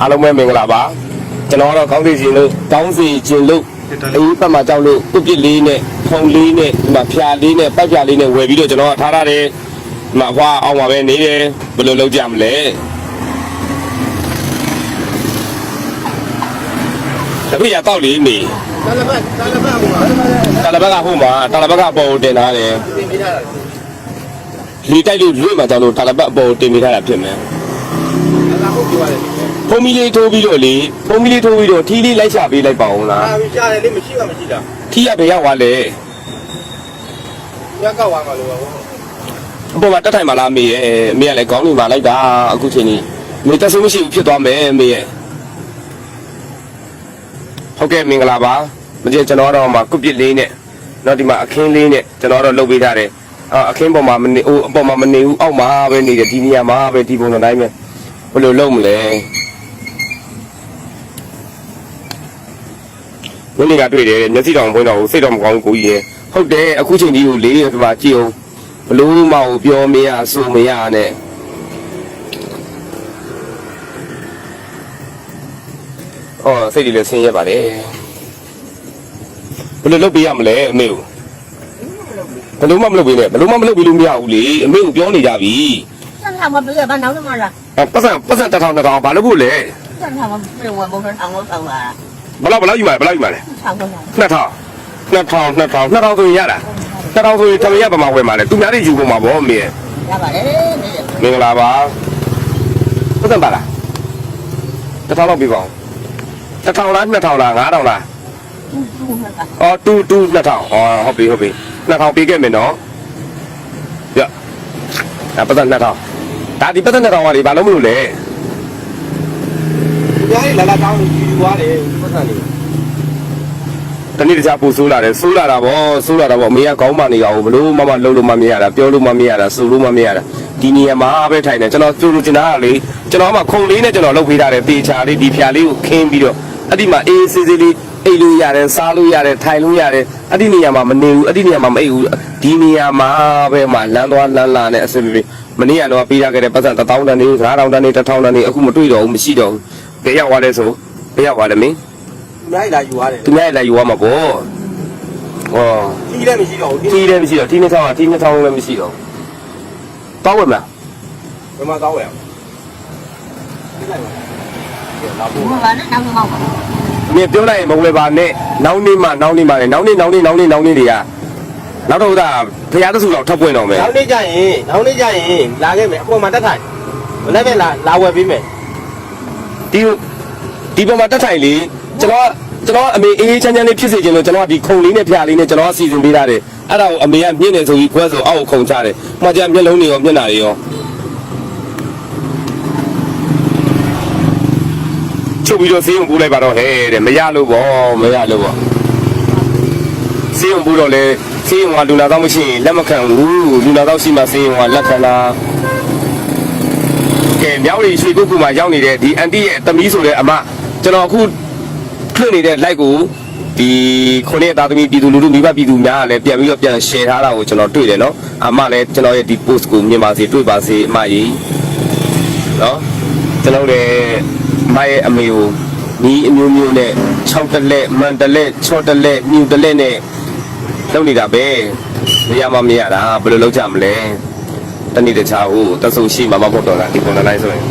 အားလုံးပဲမင်္ဂလာပါကျွန်တော်ကတော့ကောင်းစီခြင်းလို့ကောင်းစီခြင်းလို့အေးပတ်မှာကြောက်လို့ပုတ်ပစ်လေးနဲ့ဖုံလေးနဲ့ဒီမှာဖြာလေးနဲ့ပိုက်ဖြာလေးနဲ့ဝယ်ပြီးတော့ကျွန်တော်ကထားရတယ်ဒီမှာအဖွားအောင်ပါပဲနေတယ်ဘယ်လိုလုပ်ကြမလဲတပည့်ရတောက်လေးနေတာလပတ်တာလပတ်ဟိုမှာတာလဘက်ကဟိုမှာတာလဘက်ကပေါ်တင်ထားတယ်တင်ပေးထားတာလီတိုက်လို့လွင့်မှာကြောက်လို့တာလဘက်အပေါ်တင်ပေးထားတာဖြစ်မယ်လာဟုတ်ပြောရတယ် ဖုံးမီလေးထိုးပြီးတော့လေဖုံးမီလေးထိုးပြီးတော့ထီးလေးလိုက်ချပေးလိုက်ပါအောင်လားအာပြီးကြားတယ်လေမရှိကမရှိတာထီးရဘယ်ရောက်သွားလဲညကောက်သွားမှာလို့ပါဘောအပေါ်မှာတက်ထိုင်ပါလားမေရဲ့အမေကလည်းခေါင်းနေပါလိုက်တာအခုချိန်ကြီးမေတက်ဆုံးမရှိဘူးဖြစ်သွားမယ်မေရဲ့ဟုတ်ကဲ့မင်္ဂလာပါမကြည့်ကျွန်တော်တော့မှာကုပစ်လေးနဲ့တော့ဒီမှာအခင်းလေးနဲ့ကျွန်တော်တော့လုပ်ပေးထားတယ်အာအခင်းပေါ်မှာမနေဟိုအပေါ်မှာမနေဘူးအောက်မှာပဲနေတယ်ဒီနေရာမှာပဲဒီပုံစံတိုင်းပဲဘယ်လိုလုပ်မလဲ ဝင်းနေကတွေ့တယ်မျက်စိတောင်ပွင့်တော့စိတ်တော့မကောင်းဘူးကိုကြီးရယ်ဟုတ်တယ်အခုချိန်ကြီးကိုလေးရပါကြည့်အောင်ဘလို့မအောင်ပြောမရဆိုမရနဲ့အော်စိတ်ကြီးလည်းဆင်းရဲပါလေဘလို့လုပ်ပြရမလဲအမေကိုဘလို့မှမလုပ်ပေးနဲ့ဘလို့မှမလုပ်ပေးလို့မရဘူးလေအမေကိုပြောနေကြပြီဆက်လာမပြောရဘာနောက်မှမလားပတ်စံပတ်စံတစ်ထောင်တစ်ထောင်ဘာလို့ဖို့လဲဆက်လာမပြောဝင်ဖို့ထောင်လို့ဆောင်ပါ ဘလောက်ဘလောက်ယူပါလဲဘလောက်ယူပါလဲ2000 2000 2000 2000 2000ဆိုရင်ရတာ2000ဆိုရင်တမရပမာဝယ်ပါလေသူများတွေယူကုန်မှာဗောမင်းရပါတယ်မင်္ဂလာပါပတ်သက်ပါလားတစ်ထောင်လောက်ပြပါဦးတစ်ထောင်လားနှစ်ထောင်လားငါးထောင်လားအော်တူတူနှစ်ထောင်အော်ဟုတ်ပြီဟုတ်ပြီနှစ်ထောင်ပေးခဲ့မယ်နော်ရပတ်သက်နှစ်ထောင်ဒါဒီပတ်သက်နှစ်ထောင်ကလေဘာလို့မလို့လဲ ဒီကြားလေးလာလာတောင်းလို့ယူသွားတယ်ပတ်စံလေးတနေ့တခြားပူဆိုးလာတယ်ဆိုးလာတာဗောဆိုးလာတာဗောအမေကခေါင်းမနေရဘူးဘလို့မမလှုပ်လို့မမရတာပြောလို့မမရတာဆိုလို့မမရတာဒီနေရာမှာပဲထိုင်တယ်ကျွန်တော်ပြောလို့ချင်တာကလေကျွန်တော်ကခုံလေးနဲ့ကျွန်တော်လှုပ်ပေးထားတယ်တေချာလေးဒီဖြာလေးကိုခင်းပြီးတော့အဲ့ဒီမှာအေးစေးစေးလေးအိတ်လို့ရတယ်စားလို့ရတယ်ထိုင်လို့ရတယ်အဲ့ဒီနေရာမှာမနေဘူးအဲ့ဒီနေရာမှာမအိတ်ဘူးဒီနေရာမှာပဲမှာလမ်းသွားလမ်းလာနဲ့အစပြေမနေ့ကတော့ပေးရခဲ့တဲ့ပတ်စံ1000တန်းနေ9000တန်းနေ1000တန်းနေအခုမတွေ့တော့ဘူးမရှိတော့ဘူး ဘယ်ရောက်သွားလဲဆိုဘယ်ရောက်သွားလဲမင်းသူများလာယူရတယ်သူများလာယူရမှာပေါ့ဟောထီးလည်းမရှိတော့ဘူးထီးလည်းမရှိတော့ထီးနှစ်ဆောင်ကထီးနှစ်ဆောင်လည်းမရှိတော့တောက်ဝယ်မလားဘယ်မှာတောက်ဝယ်မြေပြောလိုက်ရင်မဝင်ပါနဲ့နောက်နေ့မှနောက်နေ့မှလည်းနောက်နေ့နောက်နေ့နောက်နေ့နောက်နေ့တွေကနောက်တော့ဒါဖရာသစုတော်ထပ်ပွင့်တော်မယ်နောက်နေ့ကျရင်နောက်နေ့ကျရင်လာခဲ့မယ်အပေါ်မှာတက်ထိုင်မနေ့ကလာလာဝယ်ပေးမယ် ဒီဒီပေါ်မှာတက်ထိုင်လေကျွန်တော်ကျွန်တော်အမေအေးအေးချမ်းချမ်းလေးဖြစ်စေချင်လို့ကျွန်တော်ကဒီခုံလေးနဲ့ဖရားလေးနဲ့ကျွန်တော်ကစီစဉ်ပေးထားတယ်အဲ့ဒါကိုအမေကမြင့်နေဆိုပြီးခွဲဆိုအောက်ကိုခုံချတယ်။မှကြမျက်လုံးတွေရောမျက်နှာတွေရောချုပ်ပြီးတော့ဆေးရုံပူလိုက်ပါတော့ဟဲ့တဲ့မရလို့ဗောမရလို့ဗောဆေးရုံပူတော့လေဆေးရုံကလူနာတော့မရှိရင်လက်မခံဘူးလူနာတော့ရှိမှဆေးရုံကလက်ခံလားကဲ မြောက်ရီရွှေကုတ်ကူမှာရောက်နေတဲ့ဒီအန်တီရဲ့တမီးဆိုတဲ့အမကျွန်တော်အခုထွင့်နေတဲ့ like ကိုဒီခုနှစ်သားသမီးပြည်သူလူထုမိဘပြည်သူများကလည်းပြန်ပြီးတော့ပြန် share ထားတာကိုကျွန်တော်တွေ့တယ်နော်အမလည်းကျွန်တော်ရဲ့ဒီ post ကိုမြင်ပါစေတွေ့ပါစေအမကြီးနော်ကျွန်တော်လည်းအမရဲ့အမေကိုညီအမျိုးမျိုးနဲ့6တလက်မန်တလက်6တလက်ညူတလက်နဲ့လုပ်နေတာပဲမရမမရတာဘယ်လိုလုပ်ကြမလဲ တနေ့တခြားဟိုတဆုံရှိမှာမဟုတ်တော့လားဒီပုံတိုင်းဆိုရင်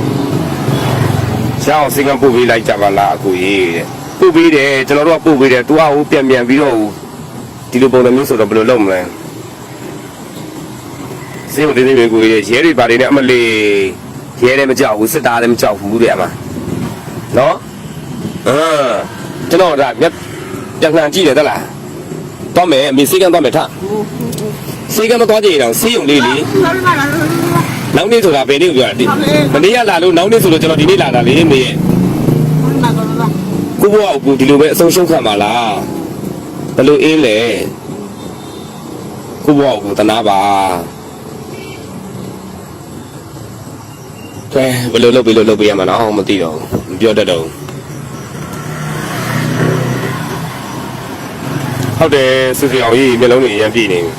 ရှောင်းစိတ်ကပို့ပေးလိုက်ကြပါလားအကိုကြီးတဲ့ပို့ပေးတယ်ကျွန်တော်တို့ကပို့ပေးတယ်သူကဟိုပြန်ပြန်ပြီးတော့ဟိုဒီလိုပုံစံမျိုးဆိုတော့ဘယ်လိုလုပ်မလဲစေုံတေးသေးပဲကိုကြီးရဲတွေပါတယ်နဲ့အမလေးရဲတယ်မကြောက်ဘူးစစ်သားလည်းမကြောက်ဘူးတဲ့အမနော်အာကျွန်တော်ဒါမျက်ပြန်လှန်ကြည့်တယ်တလားတော့မယ်အမေစိတ်ကတော့မယ်ထ စိတ်ကတော့ကြည့်ရအောင်စေးုံလေးလေးနောက်နေ့ဆိုတာဘယ်နေ့ကိုပြောတာဒီမနေ့ကလာလို့နောက်နေ့ဆိုလို့ကျွန်တော်ဒီနေ့လာတာလေမေရဲ့ကိုဘွားကိုဒီလိုပဲအဆုံးရှုံးခံပါလားဘယ်လိုအင်းလဲကိုဘွားကိုတနာပါကဲဘယ်လိုလုပ်ပြီးလို့လုပ်ပေးရမှာတော့မသိတော့ဘူးမပြောတတ်တော့ဘူးဟုတ်တယ်စုစီအောင်ကြီးမျိုးလုံးတွေအရင်ပြည့်နေပြီ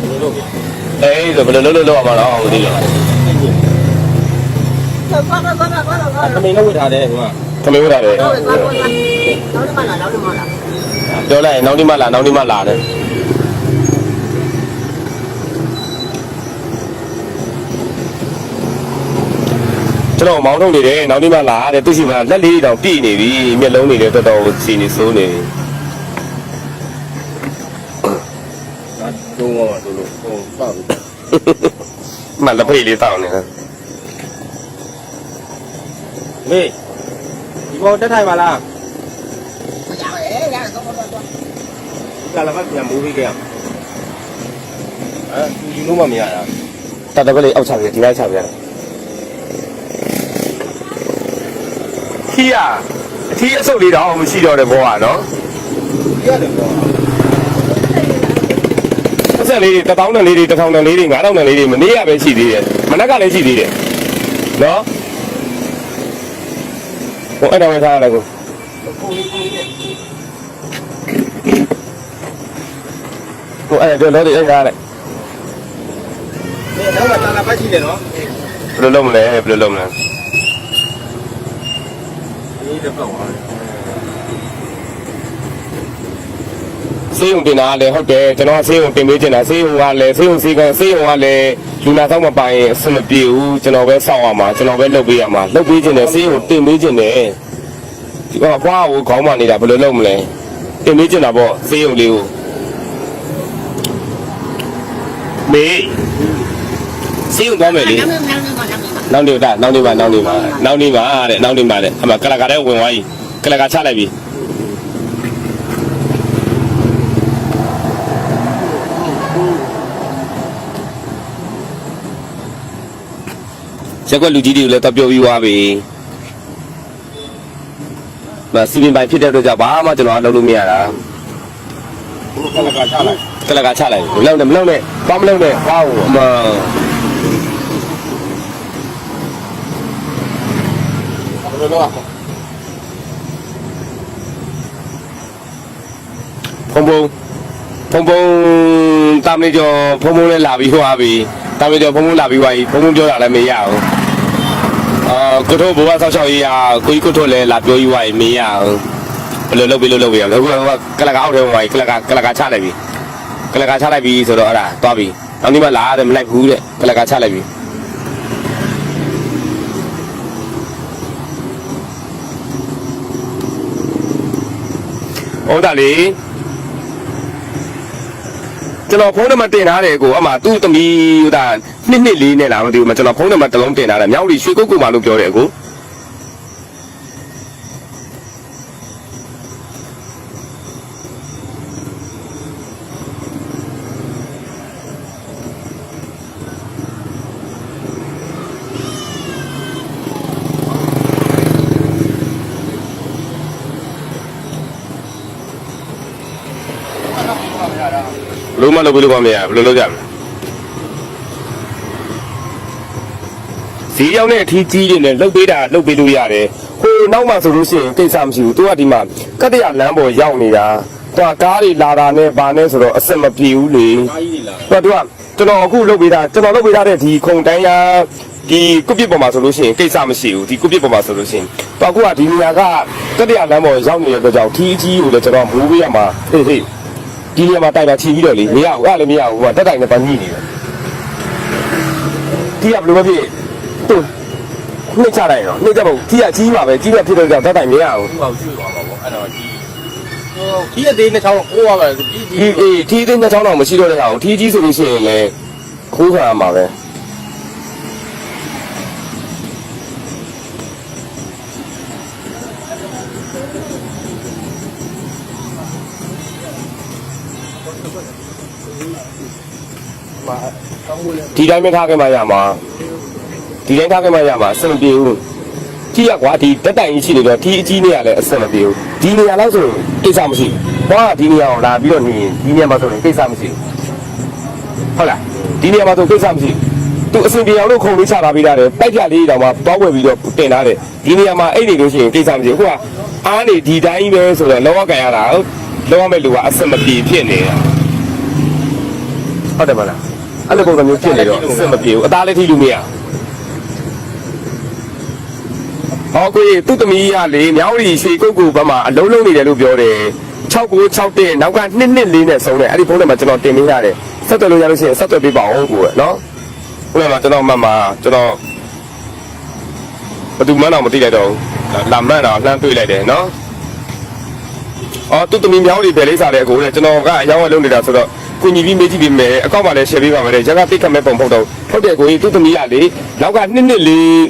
ဘယ်လိုလုပ်ပြ အေးဆိုဘယ်လိုလုပ်လို့လုပ်ရမှာတော့မသိတော့သွားသွားသွားသွားသွားသွားခမင်းလုံးဝထားတယ်ဟိုကခမင်းဝတ်ရတယ်နောက်တော့နောက်တော့မလာနောက်တော့မလာပြောလိုက်ရင်နောက်နေ့မှလာနောက်နေ့မှလာတယ်ကျွန်တော်မောင်းထုတ်နေတယ်နောက်နေ့မှလာတဲ့သူရှိမှလက်လေးတောင်ပြည့်နေပြီမျက်လုံးတွေလည်းတော်တော်စီနေစိုးနေပြီ ဒုံးတော့တို့လို့ဟိုပေါ့ မှလက်ဖိတ်လေးတောင်းနေတာမေးဒီဘောတက်ထိုင်ပါလားမရဘူးရတယ်တော့တော့တော့ဒီကလာကပြန်မူးပြီးကြရအဲသူယူလို့မမရတာတတ်တကလေးအောက်ချပြဒီလိုက်ချပြတယ်ခီးရအထီးအဆုပ်လေးတော့မရှိတော့တဲ့ဘောကနော်ရတယ်ပေါ့ အဆက်လေးတွေတစ်သောင်းတန်လေးတွေတစ်ထောင်တန်လေးတွေငါးထောင်တန်လေးတွေမနေ့ကပဲရှိသေးတယ်မနက်ကလည်းရှိသေးတယ်နော်ဟိုအဲ့တော့ပဲထားရလိုက်ကိုကိုလေးကိုလေးနဲ့ဟိုအဲ့တော့လောတွေအဲ့ထားလိုက်နေတော့တာလာပတ်ရှိတယ်နော်ဘယ်လိုလုပ်မလဲဘယ်လိုလုပ်မလဲဒီတော့ပေါ့ ဆေးရုံတင်တာကလည်းဟုတ်တယ်ကျွန်တော်ကဆေးရုံတင်ပေးချင်တာဆေးရုံကလည်းဆေးရုံဆေးကဆေးရုံကလည်းလူနာဆောင်မပိုင်ရင်အဆင်မပြေဘူးကျွန်တော်ပဲစောင့်ရမှာကျွန်တော်ပဲလုပ်ပေးရမှာလုပ်ပေးချင်တယ်ဆေးရုံတင်ပေးချင်တယ်ဒီကအဖွားကိုခေါင်းမနေတာဘယ်လိုလုပ်မလဲတင်ပေးချင်တာပေါ့ဆေးရုံလေးကိုမေးဆေးရုံသွားမယ်လေနောက်နောက်နောက်နောက်နောက်နေပါနောက်နေပါနောက်နေပါနောက်နေပါတဲ့နောက်နေပါတဲ့အမကလကာတဲ့ဝင်သွားပြီကလကာချလိုက်ပြီ ရက်ကွက်လူကြီးတွေကိုလည်းတော့ပြောပြီးသွားပြီမစီပင်ပိုင်ဖြစ်တဲ့အတွက်ကြောင့်ဘာမှကျွန်တော်အလုပ်လုပ်မရတာဘုကလကချလိုက်ကလကာချလိုက်ပြီမလုပ်နဲ့မလုပ်နဲ့ဘာမလုပ်နဲ့ဟောအမဘယ်လိုလုပ်อ่ะဖုံဖုံဖုံဖုံတာမီကျော်ဖုံဖုံလည်းလာပြီးဟွာပြီတာမီကျော်ဖုံဖုံလာပြီးဟွာပြီဖုံဖုံပြောတာလည်းမရဘူး အာကိုထိုးဘဝဆောက်ရှောက်ရေးရကိုကြီးကိုထိုးလည်းလာပြောယူဟွာပြီမရဘူးဘယ်လိုလုပ်ပြီးလို့လုပ်ပြရလဲအခုကကလကာအောက်ထဲမှာကလကာကလကာချလိုက်ပြီကလကာချလိုက်ပြီဆိုတော့အဲ့ဒါသွားပြီနောက်နေ့မှလာရတယ်မလိုက်ဘူးတဲ့ကလကာချလိုက်ပြီဟုတ်တာလေ ကျွန်တော်ဖုန်းနံပါတ်တင်ထားတယ်ကိုအမှသူ့သမီးဟိုဒါနှစ်နှစ်လေးနဲ့လားမသိဘူးမကျွန်တော်ဖုန်းနံပါတ်တစ်လုံးတင်ထားတယ်မြောက်လီရွှေကုတ်ကူမာလို့ပြောတယ်ကိုဘ လို့မလုပ်ဘူးလို့ကမရဘယ်လိုလုပ်ကြမလဲစီရောက်တဲ့အထီးကြီးတွေနဲ့လှုပ်ပေးတာလှုပ်ပေးလို့ရတယ်ဟိုနောက်မှဆိုလို့ရှိရင်ကိစ္စမရှိဘူးသူကဒီမှာကတ္တရလမ်းပေါ်ရောက်နေတာသူကကားတွေလာတာနဲ့ဘာနဲ့ဆိုတော့အဆက်မပြေဘူးလေအားကြီးလာသူကသူကကျွန်တော်အခုလုပ်ပေးတာကျွန်တော်လုပ်ပေးထားတဲ့ဒီခုံတန်းရဒီကုပစ်ပေါ်မှာဆိုလို့ရှိရင်ကိစ္စမရှိဘူးဒီကုပစ်ပေါ်မှာဆိုလို့ရှိရင်သူအခုကဒီနေရာကကတ္တရလမ်းပေါ်ရောက်နေတဲ့အတွက်ကြောင့်ထီးကြီးကိုလည်းကျွန်တော်မူးပေးရမှာဟေးဟေး ဒီနေရာမှာတိုက်တာချီပြီးတော့လေမရဘူးအဲ့လည်းမရဘူးကတက်တိုင်နဲ့ပန်းညိနေတယ်ဒီကဘယ်လိုပဲဖြစ်သူနှိမ့်ချလိုက်တော့နှိမ့်ချဖို့ဒီကကြီးပါပဲကြီးပဲဖြစ်တော့ကြောင့်တက်တိုင်မရဘူးသူ့အောင်ရွှေ့သွားပါပေါ့အဲ့တော့ဒီဟိုဒီအသေးနဲ့ချောင်းကိုးရပါဒီဒီဒီအေးထီးသိန်းတစ်ချောင်းတော့မရှိတော့တဲ့ဟာကိုထီးကြီးဆိုလို့ရှိရင်လည်းခိုးခံရမှာပဲ ဒီတိုင်းပဲထားခဲ့မှရမှာဒီတိုင်းထားခဲ့မှရမှာအဆင်မပြေဘူးကြည့်ရကွာဒီတက်တိုင်ကြီးရှိနေတော့ဒီအကြီးနေရလဲအဆင်မပြေဘူးဒီနေရာလောက်ဆိုကိစ္စမရှိဘူးဘာဒီနေရာကိုလာပြီးတော့နေရင်ဒီနေရာမှာဆိုရင်ကိစ္စမရှိဘူးဟုတ်လားဒီနေရာမှာဆိုကိစ္စမရှိဘူးသူအဆင်ပြေအောင်လို့ခုံလေးချထားပေးတာတယ်ပိုက်ပြလေးတောင်မှတောင်းဝယ်ပြီးတော့တင်ထားတယ်ဒီနေရာမှာအဲ့ဒီလို့ရှိရင်ကိစ္စမရှိဘူးခုကအားနေဒီတိုင်းပဲဆိုတော့လောကကန်ရတာလောကမဲ့လူကအဆင်မပြေဖြစ်နေတာ ဟုတ်တယ်မလားအဲ့လိုပုံစံမျိုးဖြစ်နေတော့အဆင်မပြေဘူးအသားလေးထိလို့မရဘူးဟောကိုကြီးသူ့သမီးကလေမြောင်းရီရွှေကုတ်ကူဘက်မှာအလုံးလုံးနေတယ်လို့ပြောတယ်6961နောက်ကနှစ်နှစ်လေးနဲ့ဆုံးတယ်အဲ့ဒီဖုန်းနံပါတ်ကျွန်တော်တင်ပေးရတယ်ဆက်သွယ်လို့ရလို့ရှိရင်ဆက်သွယ်ပေးပါအောင်ကိုနော်ခုနကကျွန်တော်မှတ်မှာကျွန်တော်ဘယ်သူမှတော့မသိလိုက်တော့ဘူးလာမှန်တော့လှမ်းတွေ့လိုက်တယ်နော် အော်သူ့သမီးမြောင်းရီပဲလေးစားတယ်ကိုလေကျွန်တော်ကအယောင်းအလုံးနေတာဆိုတော့ကိုညီပြီးမေးကြည့်ပေးမယ်အကောင့်မှာလည်း share ပေးပါမယ်ရက်ကပိတ်ခတ်မဲ့ပုံဖုတ်တော့ဟုတ်တယ်ကိုကြီးသူ့သမီးကလေနောက်ကနှစ်နှစ်လေး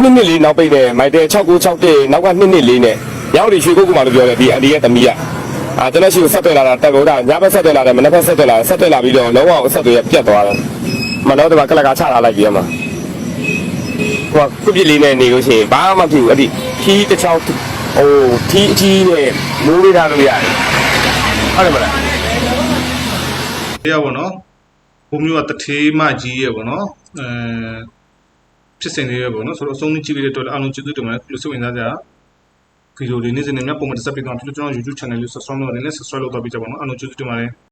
နှစ်နှစ်လေးနောက်ပိတ်တယ်မိုက်တယ်6961နောက်ကနှစ်နှစ်လေးနဲ့ရောက်ဒီရွှေကုတ်ကမှလို့ပြောတယ်ဒီအန်ဒီရဲ့သမီးကအာကျွန်တော်ရှိကိုဆက်သွယ်လာတာတက်ကုန်တာညဘက်ဆက်သွယ်လာတယ်မနက်ဘက်ဆက်သွယ်လာတယ်ဆက်သွယ်လာပြီးတော့လုံးဝအဆက်သွယ်ရပြတ်သွားတယ်မနောက်တော့ကလကချလာလိုက်ပြီးတော့မှဟိုကုပြစ်လေးနဲ့နေလို့ရှိရင်ဘာမှမဖြစ်ဘူးအဲ့ဒီထီးတစ်ချောင်း ဟိုထီးအကြီးနဲ့မိုးလေးထားလို့ရတယ်ဟုတ်တယ်မလားတရားပေါ့နော်ဘုံမျိုးကတထေးမကြီးရဲ့ပေါ့နော်အဲဖြစ်စဉ်လေးရဲ့ပေါ့နော်ဆိုတော့အဆုံးကြည့်ပြီးတဲ့အတွက်အားလုံးကျေးဇူးတင်ပါတယ်လို့စိတ်ဝင်စားကြဗီဒီယိုလေးနေ့စဉ်နဲ့ညပုံမှန်တက်ဆက်ပေးတော့ကျွန်တော် YouTube channel လေး subscribe လုပ်နေလဲ subscribe လုပ်တော့ပြီးကြပါတော့အားလုံးကျေးဇူးတင်ပါတယ်